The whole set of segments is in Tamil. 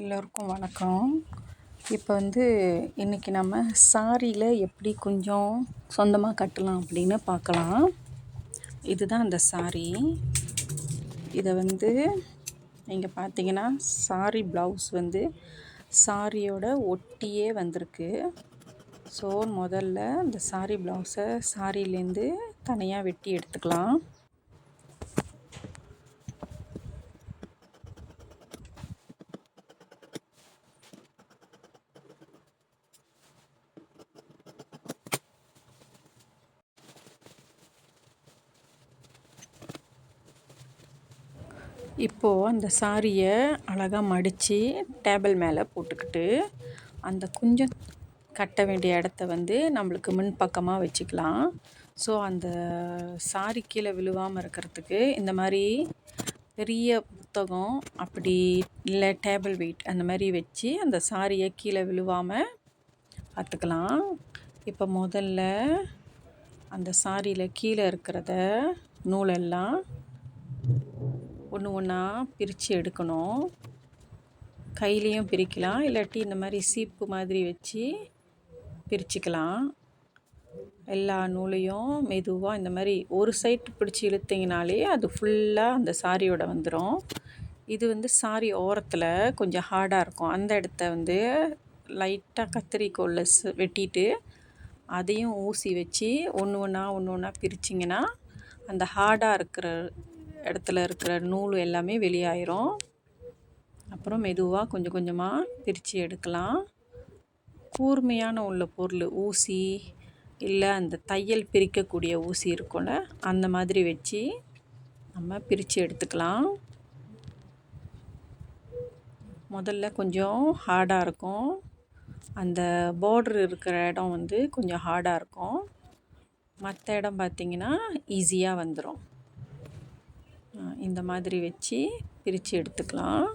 எல்லோருக்கும் வணக்கம். இப்போ வந்து இன்றைக்கி நம்ம சாரியில் எப்படி கொஞ்சம் சொந்தமாக கட்டலாம் அப்படின்னு பார்க்கலாம். இதுதான் அந்த சாரி. இதை வந்து நீங்கள் பார்த்தீங்கன்னா சாரி ப்ளவுஸ் வந்து சாரியோட ஒட்டியே வந்திருக்கு. ஸோ முதல்ல இந்த சாரி ப்ளவுஸை சாரிலேருந்து தனியாக வெட்டி எடுத்துக்கலாம். இப்போது அந்த சாரியை அழகாக மடித்து டேபிள் மேலே போட்டுக்கிட்டு அந்த கொஞ்சம் கட்ட வேண்டிய இடத்த வந்து நம்மளுக்கு முன்பக்கமாக வச்சுக்கலாம். ஸோ அந்த சாரி கீழே விழுவாமல் இருக்கிறதுக்கு இந்த மாதிரி பெரிய புத்தகம் அப்படி இல்லை டேபிள் வெயிட் அந்த மாதிரி வச்சு அந்த சாரியை கீழே விழுவாமல் பார்த்துக்கலாம் இப்போ முதல்ல அந்த சாரியில் கீழே இருக்கிறத நூலெல்லாம் ஒன்று ஒன்றா பிரித்து எடுக்கணும். கையிலையும் பிரிக்கலாம். இல்லாட்டி இந்த மாதிரி சீப்பு மாதிரி வச்சு பிரிச்சுக்கலாம். எல்லா நூலையும் மெதுவாக இந்த மாதிரி ஒரு சைட் பிடிச்சி இழுத்திங்கனாலே அது ஃபுல்லாக அந்த சாரியோட வந்துடும் இது வந்து சாரி ஓரத்தில் கொஞ்சம் ஹார்டாக இருக்கும். அந்த இடத்த வந்து லைட்டாக கத்திரிக்கோலில் வெட்டிட்டு அதையும் ஊசி வச்சு ஒன்று ஒன்றா ஒன்று ஒன்றா பிரிச்சிங்கன்னா அந்த ஹார்டாக இருக்கிற இடத்துல இருக்கிற நூல் எல்லாமே வெளியாயிரும். அப்புறம் மெதுவாக கொஞ்சம் கொஞ்சமாக பிரித்து எடுக்கலாம். கூர்மையான உள்ள பொருள் ஊசி இல்லை அந்த தையல் பிரிக்கக்கூடிய ஊசி இருக்கும்ல அந்த மாதிரி வச்சு நம்ம பிரித்து எடுத்துக்கலாம். முதல்ல கொஞ்சம் ஹார்டாக இருக்கும். அந்த பார்ட்ரு இருக்கிற இடம் வந்து கொஞ்சம் ஹார்டாக இருக்கும். மற்ற இடம் பார்த்திங்கன்னா ஈஸியாக வந்துடும் இந்த மாதிரி வச்சு பிரித்து எடுத்துக்கலாம்.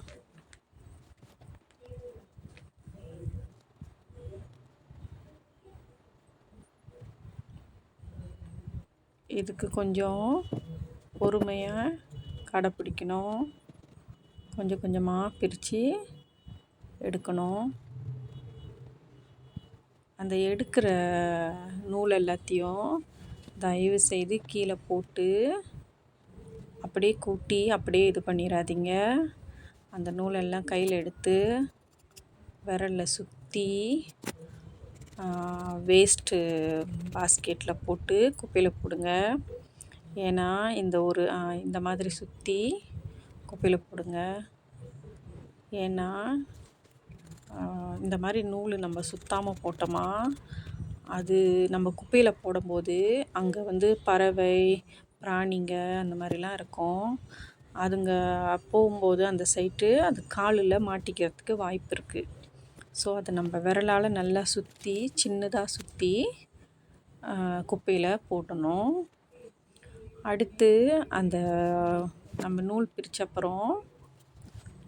இதுக்கு கொஞ்சம் பொறுமையாக கடைப்பிடிக்கணும் கொஞ்சம் கொஞ்சமாக பிரித்து எடுக்கணும். அந்த எடுக்கிற நூல் எல்லாத்தையும் தயவு செய்து கீழே போட்டு அப்படியே கூட்டி அப்படியே இது பண்ணிடாதீங்க அந்த நூலெல்லாம் கையில் எடுத்து விரலில் சுற்றி வேஸ்ட்டு பாஸ்கெட்டில் போட்டு குப்பையில் போடுங்க. ஏன்னா இந்த ஒரு இந்த மாதிரி சுற்றி குப்பையில் போடுங்க. ஏன்னா இந்த மாதிரி நூல் நம்ம சுத்தாமல் போட்டோமா அது நம்ம குப்பையில் போடும்போது அங்கே வந்து பறவை பிராணிங்க அந்த மாதிரிலாம் இருக்கும். அதுங்க போகும்போது அந்த சைட்டு அது காலில் மாட்டிக்கிறதுக்கு வாய்ப்பு இருக்குது ஸோ அதை நம்ம விரலால் நல்லா சுற்றி சின்னதாக சுற்றி குப்பையில் போட்டணும். அடுத்து அந்த நம்ம நூல் பிரித்த அப்புறம்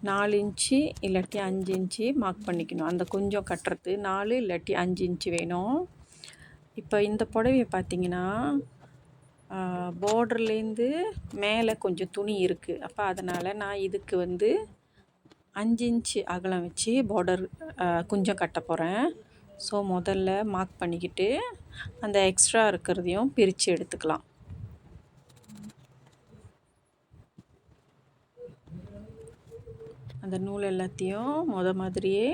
நாலு இன்ச்சு இல்லாட்டி அஞ்சு இன்ச்சு மார்க் பண்ணிக்கணும். அந்த கொஞ்சம் கட்டுறது நாலு இல்லாட்டி அஞ்சு இன்ச்சு வேணும். இப்போ இந்த புடவைய பார்த்திங்கன்னா பார்டர்லேருந்து மேலே கொஞ்சம் துணி இருக்குது அப்போ அதனால் நான் இதுக்கு வந்து அஞ்சு இன்ச்சு அகலம் வச்சு பார்டர் குஞ்சம் கட்ட போகிறேன் ஸோ முதல்ல மார்க் பண்ணிக்கிட்டு அந்த எக்ஸ்ட்ரா இருக்கிறதையும் பிரித்து எடுத்துக்கலாம். அந்த நூல் எல்லாத்தையும் முத மாதிரியே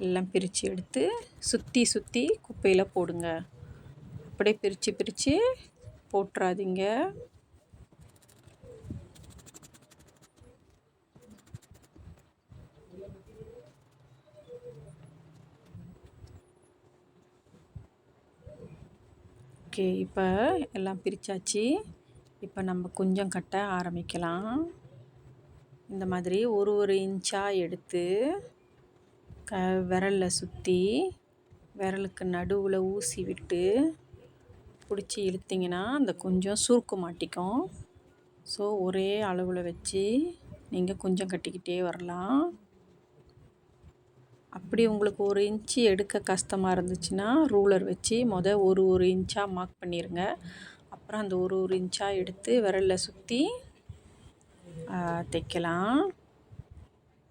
எல்லாம் பிரித்து எடுத்து சுற்றி சுற்றி குப்பையில் போடுங்க. அப்படியே பிரித்து பிரித்து போட்டுறாதீங்க. ஓகே இப்போ எல்லாம் பிரித்தாச்சு இப்போ நம்ம கொஞ்சம் கட்ட ஆரம்பிக்கலாம். இந்த மாதிரி ஒரு ஒரு இன்ச்சாக எடுத்து க விரலில் சுற்றி விரலுக்கு நடுவில் ஊசி விட்டு பிடிச்சி இழுத்திங்கன்னா அந்த கொஞ்சம் சுருக்கு மாட்டிக்கும். ஸோ ஒரே அளவில் வச்சு நீங்கள் கொஞ்சம் கட்டிக்கிட்டே வரலாம். அப்படி உங்களுக்கு ஒரு இன்ச்சு எடுக்க கஷ்டமாக இருந்துச்சுன்னா ரூலர் வச்சு மொதல் ஒரு ஒரு இன்ச்சாக மார்க் பண்ணிடுங்க அப்புறம் அந்த ஒரு ஒரு இன்ச்சாக எடுத்து விரலில் சுற்றி தைக்கலாம்.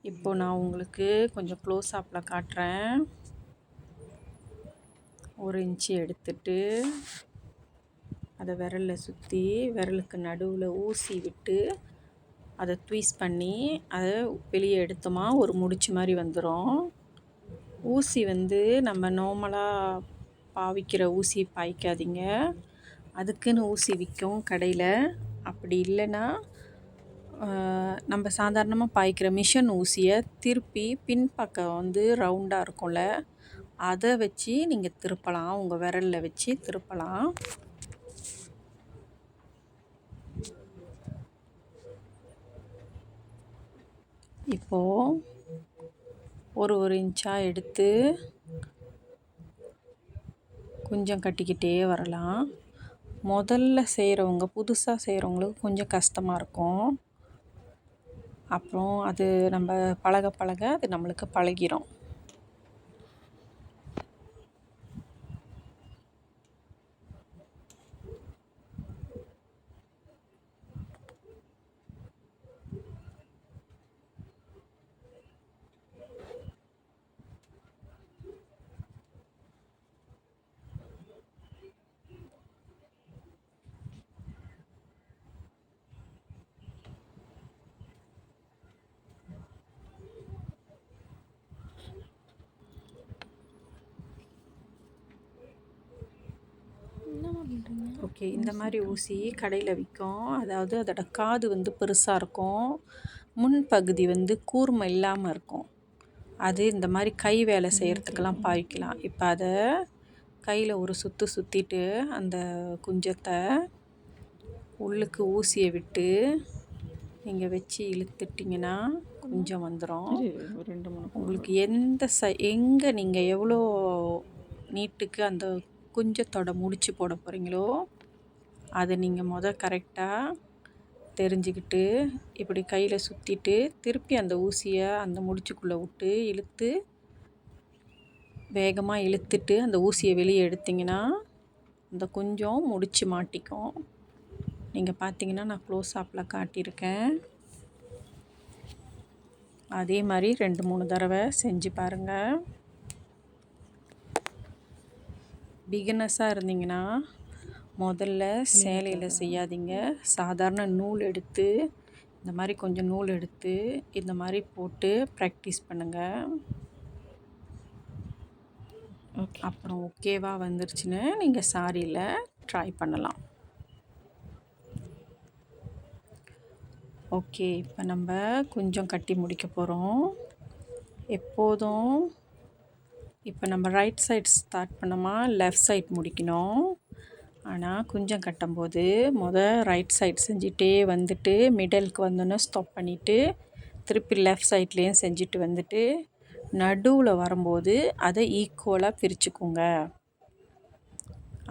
இப்போ நான் உங்களுக்கு கொஞ்சம் க்ளோஸ் அப்பில் காட்டுறேன். ஒரு இன்ச்சு எடுத்துட்டு அதை விரலில் சுற்றி விரலுக்கு நடுவில் ஊசி விட்டு அதை ட்வீஸ் பண்ணி அதை வெளியே எடுத்தோமா ஒரு முடிச்சு மாதிரி வந்துடும் ஊசி வந்து நம்ம நார்மலாக பாவிக்கிற ஊசி பாய்க்காதீங்க. அதுக்குன்னு ஊசி விற்கும் கடையில். அப்படி இல்லைன்னா நம்ம சாதாரணமாக பாய்க்கிற மிஷின் ஊசியை திருப்பி பின்பக்கம் வந்து ரவுண்டாக இருக்கும்ல அதை வச்சு நீங்கள் திருப்பலாம். உங்கள் விரலில் வச்சு திருப்பலாம். இப்போது ஒரு ஒரு இன்ச்சாக எடுத்து கொஞ்சம் கட்டிக்கிட்டே வரலாம். முதல்ல செய்கிறவங்க புதுசாக செய்கிறவங்களுக்கு கொஞ்சம் கஷ்டமாக இருக்கும். அப்புறம் அது நம்ம பழக பழக அது நம்மளுக்கு பழகிடும் ஓகே இந்த மாதிரி ஊசி கடையில் விற்கும் அதாவது அதோட காது வந்து பெருசாக இருக்கும். முன்பகுதி வந்து கூர்மை இல்லாமல் இருக்கும். அது இந்த மாதிரி கை வேலை செய்கிறதுக்கெல்லாம் பாய்க்கலாம் இப்போ அதை கையில் ஒரு சுற்று சுற்றிட்டு அந்த குஞ்சத்தை உள்ளுக்கு ஊசியை விட்டு நீங்கள் வச்சு இழுத்துட்டிங்கன்னா கொஞ்சம் வந்துடும் ரெண்டு மூணு உங்களுக்கு எந்த ச எங்கே நீங்கள் எவ்வளோ நீட்டுக்கு அந்த குஞ்சத்தோட முடிச்சு போட போகிறீங்களோ அதை நீங்கள் முத கரெக்டாக தெரிஞ்சுக்கிட்டு இப்படி கையில் சுற்றிட்டு திருப்பி அந்த ஊசியை அந்த முடிச்சுக்குள்ளே விட்டு இழுத்து வேகமாக இழுத்துட்டு அந்த ஊசியை வெளியே எடுத்திங்கன்னா அந்த கொஞ்சம் முடிச்சு மாட்டிக்கும். நீங்கள் பார்த்தீங்கன்னா நான் க்ளோஸ் ஆப்பில் காட்டியிருக்கேன். அதே மாதிரி ரெண்டு மூணு தடவை செஞ்சு பாருங்கள் பிகினஸாக இருந்தீங்கன்னா முதல்ல சேலையில் செய்யாதீங்க. சாதாரண நூல் எடுத்து இந்த மாதிரி கொஞ்சம் நூல் எடுத்து இந்த மாதிரி போட்டு ப்ராக்டிஸ் பண்ணுங்கள் அப்புறம் ஓகேவா வந்துருச்சுன்னு நீங்கள் சாரியில் ட்ரை பண்ணலாம். ஓகே இப்போ நம்ம கொஞ்சம் கட்டி முடிக்க போகிறோம் எப்போதும் இப்போ நம்ம ரைட் சைட் ஸ்டார்ட் பண்ணோமா? லெஃப்ட் சைட் முடிக்கணும். ஆனால் குஞ்சம் கட்டும்போது மொதல் ரைட் சைட் செஞ்சுட்டே வந்துட்டு மிடலுக்கு வந்தோன்னே ஸ்டாப் பண்ணிவிட்டு திருப்பி லெஃப்ட் சைட்லேயும் செஞ்சுட்டு வந்துட்டு நடுவில் வரும்போது அதை ஈக்குவலாக பிரிச்சுக்கோங்க.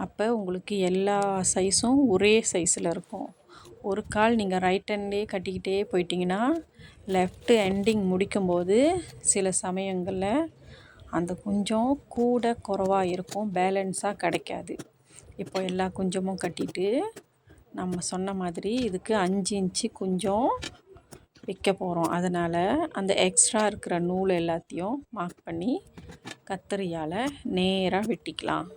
அப்போ உங்களுக்கு எல்லா சைஸும் ஒரே சைஸில் இருக்கும். ஒரு கால் நீங்கள் ரைட் ஹேண்ட்லேயே கட்டிக்கிட்டே போயிட்டிங்கன்னா லெஃப்ட் எண்டிங் முடிக்கும்போது சில சமயங்களில் அந்த குஞ்சம் கூட குறவாக இருக்கும் பேலன்ஸாக கிடைக்காது. இப்போ எல்லா குஞ்சமும் கட்டிட்டு நம்ம சொன்ன மாதிரி இதுக்கு அஞ்சு இன்ச்சு குஞ்சம் விற்க போகிறோம் அதனால் அந்த எக்ஸ்ட்ரா இருக்கிற நூல் எல்லாத்தையும் மார்க் பண்ணி கத்தரியால் நேராக வெட்டிக்கலாம்.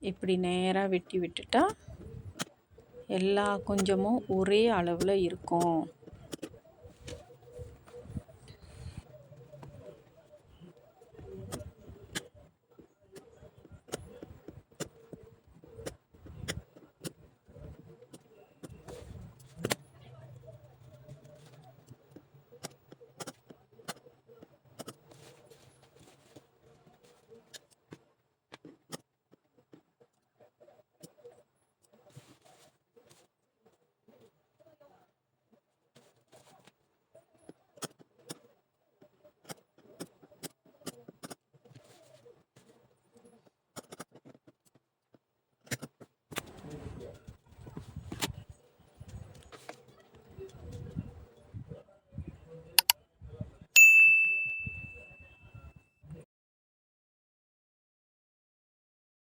இப்படி நேராக வெட்டி விட்டுட்டா எல்லா குஞ்சமும் ஒரே அளவில் இருக்கும்.